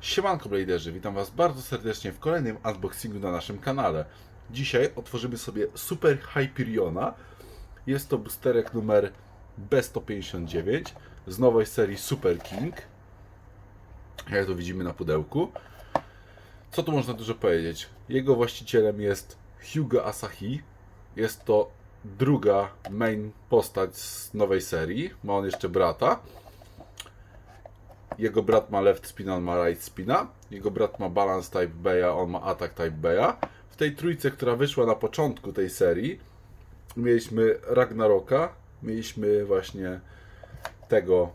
Siemanko Bladerzy, witam Was bardzo serdecznie w kolejnym unboxingu na naszym kanale. Dzisiaj otworzymy sobie Super Hyperiona. Jest to boosterek numer B159 z nowej serii Super King. Jak to widzimy na pudełku. Co tu można dużo powiedzieć? Jego właścicielem jest Hugo Asahi. Jest to druga main postać z nowej serii. Ma on jeszcze brata. Jego brat ma left spina, on ma right spina. Jego brat ma balance type Beya, on ma attack type Beya. W tej trójce, która wyszła na początku tej serii, mieliśmy Ragnaroka, mieliśmy właśnie tego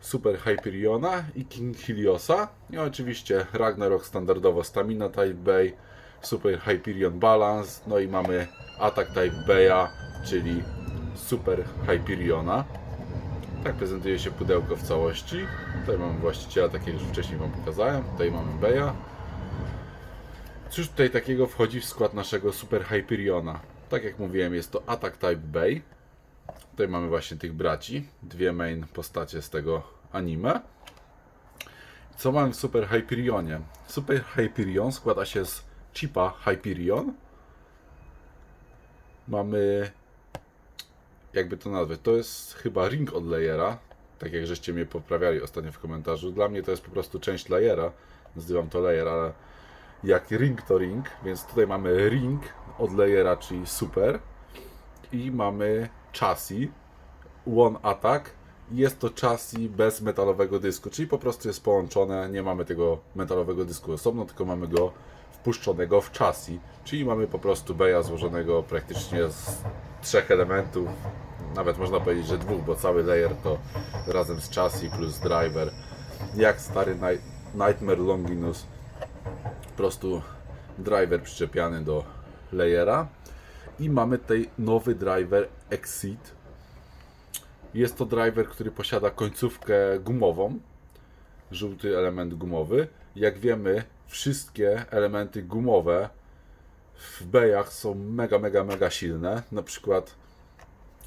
Super Hyperiona i King Heliosa. I oczywiście Ragnarok standardowo Stamina Type Bay, Super Hyperion Balance, no i mamy Attack Type Beya, czyli Super Hyperiona. Tak prezentuje się pudełko w całości. Tutaj mamy właściciela, tak jak już wcześniej Wam pokazałem. Tutaj mamy Beya. Cóż tutaj takiego wchodzi w skład naszego Super Hyperiona? Tak jak mówiłem, jest to Attack Type Bay. Tutaj mamy właśnie tych braci. Dwie main postacie z tego anime. Co mamy w Super Hyperionie? Super Hyperion składa się z chipa Hyperion. Mamy jakby to nazwać, to jest chyba ring od layera, tak jak żeście mnie poprawiali ostatnio w komentarzu. Dla mnie to jest po prostu część layera, nazywam to layer, ale jak ring to ring, więc tutaj mamy ring od layera, czyli super i mamy chassis one attack jest to chassis bez metalowego dysku, czyli po prostu jest połączone, nie mamy tego metalowego dysku osobno, tylko mamy go wpuszczonego w chassis, czyli mamy po prostu beja złożonego praktycznie z trzech elementów, nawet można powiedzieć, że dwóch, bo cały layer to razem z chassis plus driver, jak stary Night- Nightmare Longinus, po prostu driver przyczepiany do layera. I mamy tutaj nowy driver Exit. Jest to driver, który posiada końcówkę gumową, żółty element gumowy. Jak wiemy, wszystkie elementy gumowe w bejach są mega, mega, mega silne. Na przykład,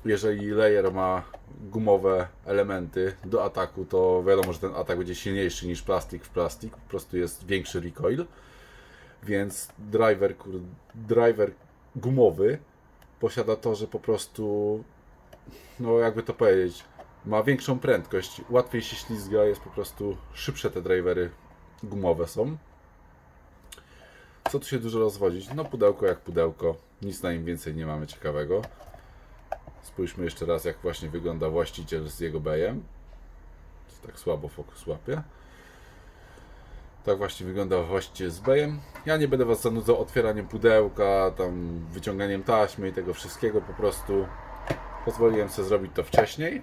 jeżeli layer ma gumowe elementy do ataku, to wiadomo, że ten atak będzie silniejszy niż plastik w plastik, po prostu jest większy recoil. Więc driver, driver gumowy posiada to, że po prostu, no jakby to powiedzieć, ma większą prędkość, łatwiej się ślizga, jest po prostu szybsze te drivery gumowe są. Co tu się dużo rozwodzić? No pudełko jak pudełko, nic na nim więcej nie mamy ciekawego. Spójrzmy jeszcze raz jak właśnie wygląda właściciel z jego bejem. Tak słabo fokus łapie. Tak właśnie wygląda właściciel z bejem. Ja nie będę Was zanudzał otwieraniem pudełka, tam wyciąganiem taśmy i tego wszystkiego. Po prostu pozwoliłem sobie zrobić to wcześniej.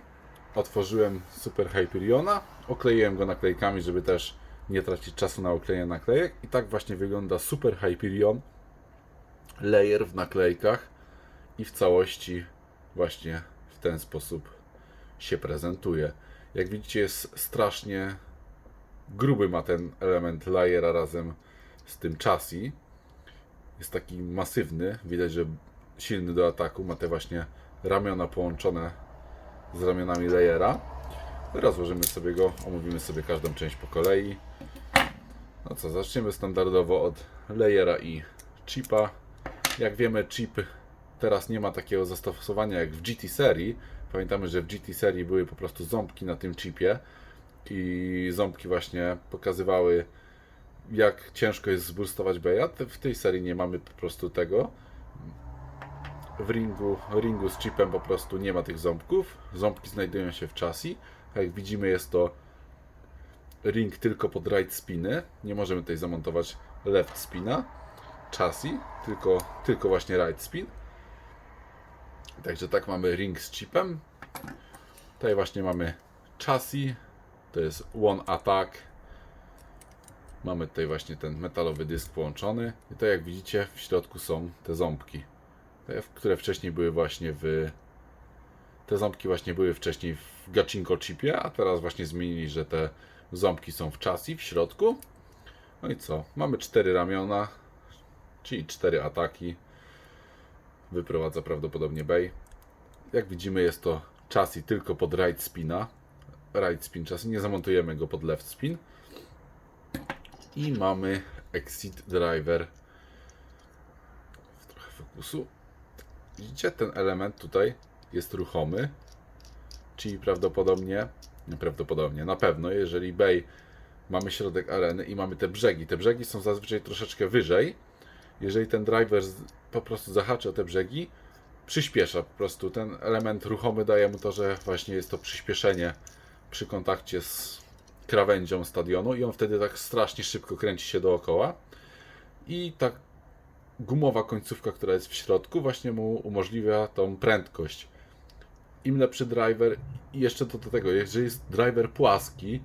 Otworzyłem Super Hyperiona, okleiłem go naklejkami, żeby też nie tracić czasu na oklejenie naklejek. I tak właśnie wygląda Super Hyperion. Layer w naklejkach i w całości właśnie w ten sposób się prezentuje. Jak widzicie jest strasznie gruby ma ten element layera razem z tym chassis. Jest taki masywny, widać, że silny do ataku. Ma te właśnie ramiona połączone z ramionami layera. Rozłożymy sobie go, omówimy sobie każdą część po kolei. No co, zaczniemy standardowo od layera i chipa. Jak wiemy, chip teraz nie ma takiego zastosowania jak w GT serii. Pamiętamy, że w GT serii były po prostu ząbki na tym chipie i ząbki właśnie pokazywały jak ciężko jest zboostować Beja. Te- W tej serii nie mamy po prostu tego. W ringu, ringu z chipem po prostu nie ma tych ząbków. Ząbki znajdują się w chassis. Jak widzimy jest to ring tylko pod right spiny. Nie możemy tutaj zamontować left spina. Chassis, tylko, tylko właśnie right spin. Także tak mamy ring z chipem. Tutaj właśnie mamy chassis, to jest One Attack. Mamy tutaj właśnie ten metalowy dysk połączony. I to jak widzicie w środku są te ząbki, które wcześniej były właśnie w... Te ząbki właśnie były wcześniej w Gachinko chipie, a teraz właśnie zmienili, że te ząbki są w chassis, w środku. No i co? Mamy cztery ramiona, czyli cztery ataki. Wyprowadza prawdopodobnie Bay. Jak widzimy jest to chassis tylko pod right spina right spin chassis, nie zamontujemy go pod left spin. I mamy Exit Driver. Trochę fokusu. Widzicie, ten element tutaj jest ruchomy. Czyli prawdopodobnie, nie prawdopodobnie, na pewno, jeżeli Bay mamy środek areny i mamy te brzegi. Te brzegi są zazwyczaj troszeczkę wyżej. Jeżeli ten driver po prostu zahaczy o te brzegi, przyspiesza po prostu. Ten element ruchomy daje mu to, że właśnie jest to przyspieszenie przy kontakcie z krawędzią stadionu i on wtedy tak strasznie szybko kręci się dookoła. I ta gumowa końcówka, która jest w środku, właśnie mu umożliwia tą prędkość. Im lepszy driver i jeszcze to do tego, jeżeli jest driver płaski,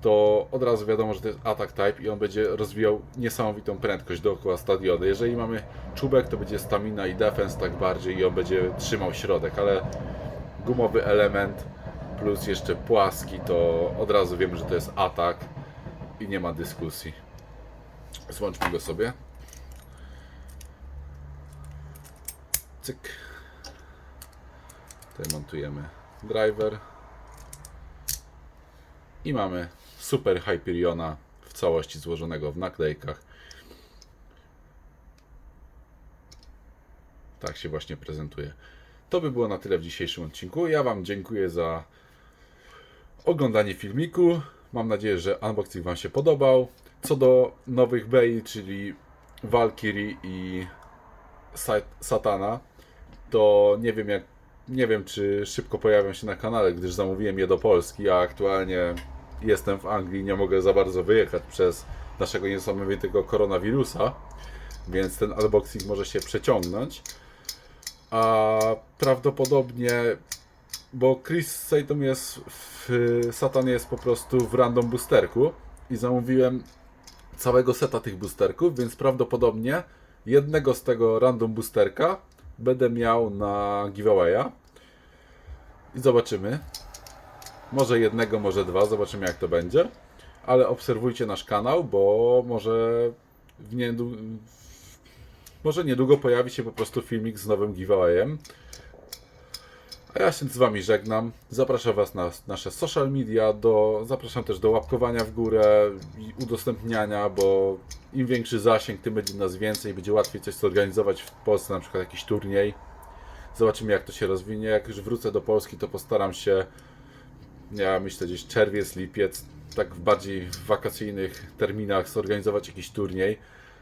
to od razu wiadomo, że to jest attack type i on będzie rozwijał niesamowitą prędkość dookoła stadionu. Jeżeli mamy czubek, to będzie stamina i defense tak bardziej i on będzie trzymał środek, ale gumowy element plus jeszcze płaski, to od razu wiemy, że to jest atak i nie ma dyskusji. Złączmy go sobie. Cyk. Tutaj montujemy driver. I mamy super Hyperiona w całości złożonego w naklejkach. Tak się właśnie prezentuje. To by było na tyle w dzisiejszym odcinku. Ja Wam dziękuję za oglądanie filmiku. Mam nadzieję, że unboxing Wam się podobał. Co do nowych Bei, czyli Valkyrie i Sa- Satana, to nie wiem jak nie wiem czy szybko pojawią się na kanale, gdyż zamówiłem je do Polski, a aktualnie jestem w Anglii, nie mogę za bardzo wyjechać przez naszego niesamowitego koronawirusa, więc ten unboxing może się przeciągnąć. A prawdopodobnie, bo Chris Satum jest w Satan jest po prostu w random boosterku i zamówiłem całego seta tych boosterków, więc prawdopodobnie jednego z tego random boosterka będę miał na giveawaya. I zobaczymy. Może jednego, może dwa, zobaczymy jak to będzie. Ale obserwujcie nasz kanał, bo może w niedłu... może niedługo pojawi się po prostu filmik z nowym giveawayem. A ja się z Wami żegnam. Zapraszam Was na nasze social media. Do, zapraszam też do łapkowania w górę i udostępniania, bo im większy zasięg, tym będzie nas więcej. Będzie łatwiej coś zorganizować w Polsce, na przykład jakiś turniej. Zobaczymy, jak to się rozwinie. Jak już wrócę do Polski, to postaram się, ja myślę, gdzieś czerwiec, lipiec, tak w bardziej wakacyjnych terminach zorganizować jakiś turniej.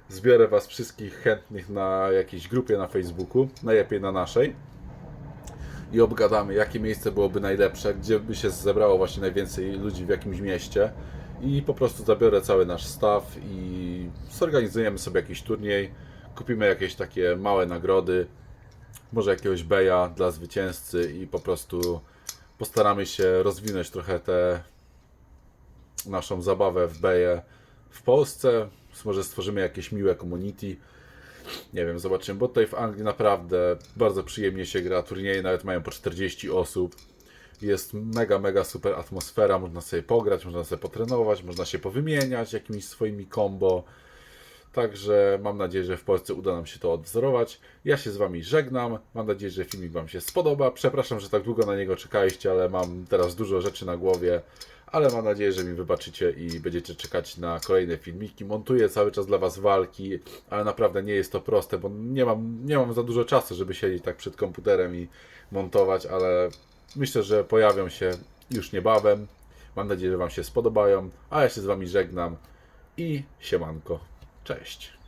Zbiorę Was wszystkich chętnych na jakiejś grupie na Facebooku, najlepiej na naszej i obgadamy, jakie miejsce byłoby najlepsze, gdzie by się zebrało właśnie najwięcej ludzi w jakimś mieście i po prostu zabiorę cały nasz staw i zorganizujemy sobie jakiś turniej, kupimy jakieś takie małe nagrody, może jakiegoś beja dla zwycięzcy i po prostu postaramy się rozwinąć trochę tę naszą zabawę w beje w Polsce. Może stworzymy jakieś miłe community. Nie wiem, zobaczymy, bo tutaj w Anglii naprawdę bardzo przyjemnie się gra. Turnieje nawet mają po 40 osób. Jest mega, mega super atmosfera. Można sobie pograć, można sobie potrenować, można się powymieniać jakimiś swoimi combo. Także mam nadzieję, że w Polsce uda nam się to odwzorować. Ja się z Wami żegnam. Mam nadzieję, że filmik Wam się spodoba. Przepraszam, że tak długo na niego czekaliście, ale mam teraz dużo rzeczy na głowie. Ale mam nadzieję, że mi wybaczycie i będziecie czekać na kolejne filmiki. Montuję cały czas dla Was walki, ale naprawdę nie jest to proste, bo nie mam, nie mam za dużo czasu, żeby siedzieć tak przed komputerem i montować, ale myślę, że pojawią się już niebawem. Mam nadzieję, że Wam się spodobają, a ja się z Wami żegnam i siemanko. Cześć.